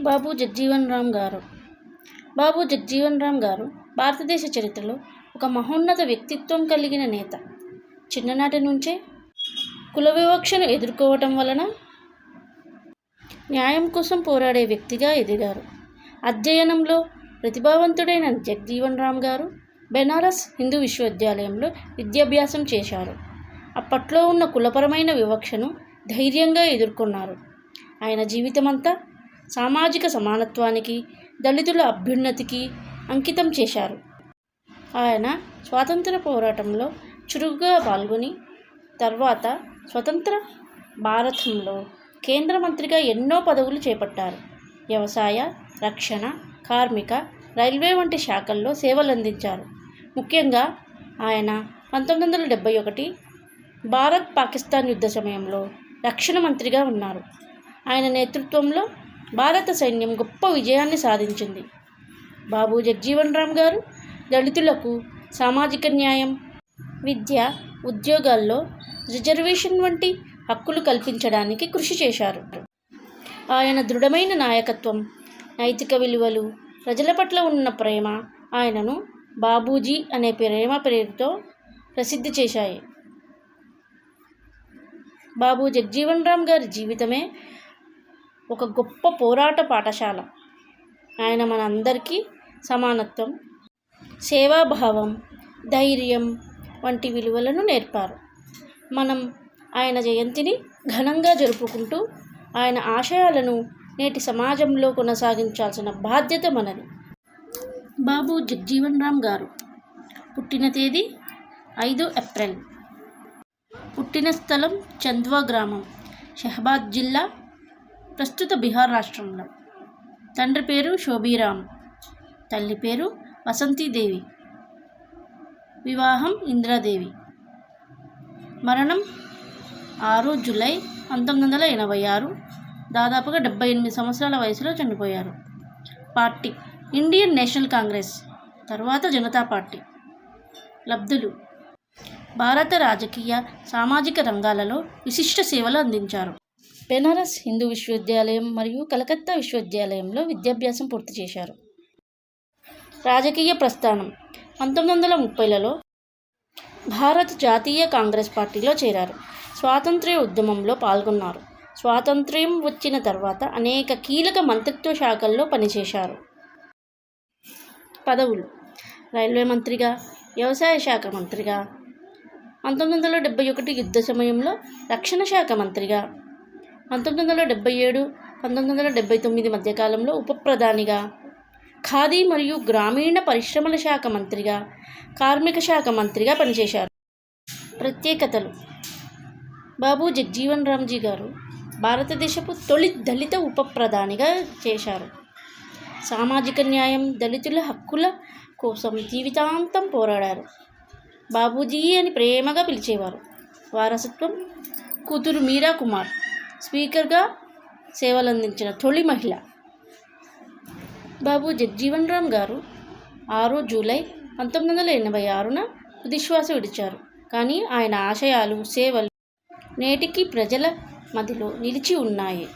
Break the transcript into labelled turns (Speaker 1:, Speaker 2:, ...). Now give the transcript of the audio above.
Speaker 1: బాబు జగ్జీవన్ రామ్ గారు. బాబు జగ్జీవన్ రామ్ గారు భారతదేశ చరిత్రలో ఒక మహోన్నత వ్యక్తిత్వం కలిగిన నేత. చిన్ననాటి నుంచే కుల వివక్షను ఎదుర్కోవటం వలన న్యాయం కోసం పోరాడే వ్యక్తిగా ఎదిగారు. అధ్యయనంలో ప్రతిభావంతుడైన జగ్జీవన్ రామ్ గారు బెనారస్ హిందూ విశ్వవిద్యాలయంలో విద్యాభ్యాసం చేశారు. అప్పట్లో ఉన్న కులపరమైన వివక్షను ధైర్యంగా ఎదుర్కొన్నారు. ఆయన జీవితమంతా సామాజిక సమానత్వానికి దళితుల అభ్యున్నతికి అంకితం చేశారు. ఆయన స్వాతంత్ర పోరాటంలో చురుగ్గా పాల్గొని తర్వాత స్వతంత్ర భారతంలో కేంద్ర మంత్రిగా ఎన్నో పదవులు చేపట్టారు. వ్యవసాయ రక్షణ కార్మిక రైల్వే వంటి శాఖల్లో సేవలందించారు. ముఖ్యంగా ఆయన పంతొమ్మిది వందల డెబ్భై ఒకటి భారత్ పాకిస్తాన్ యుద్ధ సమయంలో రక్షణ మంత్రిగా ఉన్నారు. ఆయన నేతృత్వంలో భారత సైన్యం గొప్ప విజయాన్ని సాధించింది. బాబు జగ్జీవన్ రామ్ గారు దళితులకు సామాజిక న్యాయం విద్య ఉద్యోగాల్లో రిజర్వేషన్ వంటి హక్కులు కల్పించడానికి కృషి చేశారు. ఆయన దృఢమైన నాయకత్వం నైతిక విలువలు ప్రజల పట్ల ఉన్న ప్రేమ ఆయనను బాబూజీ అనే ప్రేమ పేరుతో ప్రసిద్ధి చేశాయి. బాబు జగ్జీవన్ రామ్ గారి జీవితమే ఒక గొప్ప పోరాట పాఠశాల. ఆయన మన అందరికీ సమానత్వం సేవాభావం ధైర్యం వంటి విలువలను నేర్పారు. మనం ఆయన జయంతిని ఘనంగా జరుపుకుంటూ ఆయన ఆశయాలను నేటి సమాజంలో కొనసాగించాల్సిన బాధ్యత మనది. బాబు జగ్జీవన్ రామ్ గారు పుట్టిన తేదీ ఐదు ఏప్రిల్. పుట్టిన స్థలం చంద్వా గ్రామం షహబాద్ జిల్లా ప్రస్తుత బీహార్ రాష్ట్రంలో. తండ్రి పేరు శోభీరామ్ తల్లి పేరు వసంతీదేవి. వివాహం ఇందిరాదేవి. మరణం ఆరు జూలై పంతొమ్మిది వందల ఎనభై ఆరు. దాదాపుగా డెబ్బై ఎనిమిది సంవత్సరాల వయసులో చనిపోయారు. పార్టీ ఇండియన్ నేషనల్ కాంగ్రెస్ తర్వాత జనతా పార్టీ. లబ్ధులు. భారత రాజకీయ సామాజిక రంగాలలో విశిష్ట సేవలు అందించారు. బెనారస్ హిందూ విశ్వవిద్యాలయం మరియు కలకత్తా విశ్వవిద్యాలయంలో విద్యాభ్యాసం పూర్తి చేశారు. రాజకీయ ప్రస్థానం పంతొమ్మిది వందల ముప్పైలలో భారత జాతీయ కాంగ్రెస్ పార్టీలో చేరారు. స్వాతంత్ర్య ఉద్యమంలో పాల్గొన్నారు. స్వాతంత్ర్యం వచ్చిన తర్వాత అనేక కీలక మంత్రిత్వ శాఖల్లో పనిచేశారు. పదవులు రైల్వే మంత్రిగా వ్యవసాయ శాఖ మంత్రిగా పంతొమ్మిది వందల డెబ్బై ఒకటి యుద్ధ సమయంలో రక్షణ శాఖ మంత్రిగా పంతొమ్మిది వందల డెబ్బై ఏడు పంతొమ్మిది వందల డెబ్బై తొమ్మిది మధ్యకాలంలో ఉప ప్రధానిగా ఖాదీ మరియు గ్రామీణ పరిశ్రమల శాఖ మంత్రిగా కార్మిక శాఖ మంత్రిగా పనిచేశారు. ప్రత్యేకతలు. బాబు జగ్జీవన్ రామ్జీ గారు భారతదేశపు తొలి దళిత ఉప ప్రధానిగా చేశారు. సామాజిక న్యాయం దళితుల హక్కుల కోసం జీవితాంతం పోరాడారు. బాబూజీ అని ప్రేమగా పిలిచేవారు. వారసత్వం కూతురు మీరా కుమార్. స్పీకర్గా సేవలందించిన తొలి మహిళ బాబు జగ్జీవన్ రామ్ గారు ఆరు జూలై పంతొమ్మిది వందల ఎనభై ఆరున తుదిశ్వాస విడిచారు. కానీ ఆయన ఆశయాలు సేవలు నేటికి ప్రజల మదిలో నిలిచి ఉన్నాయి.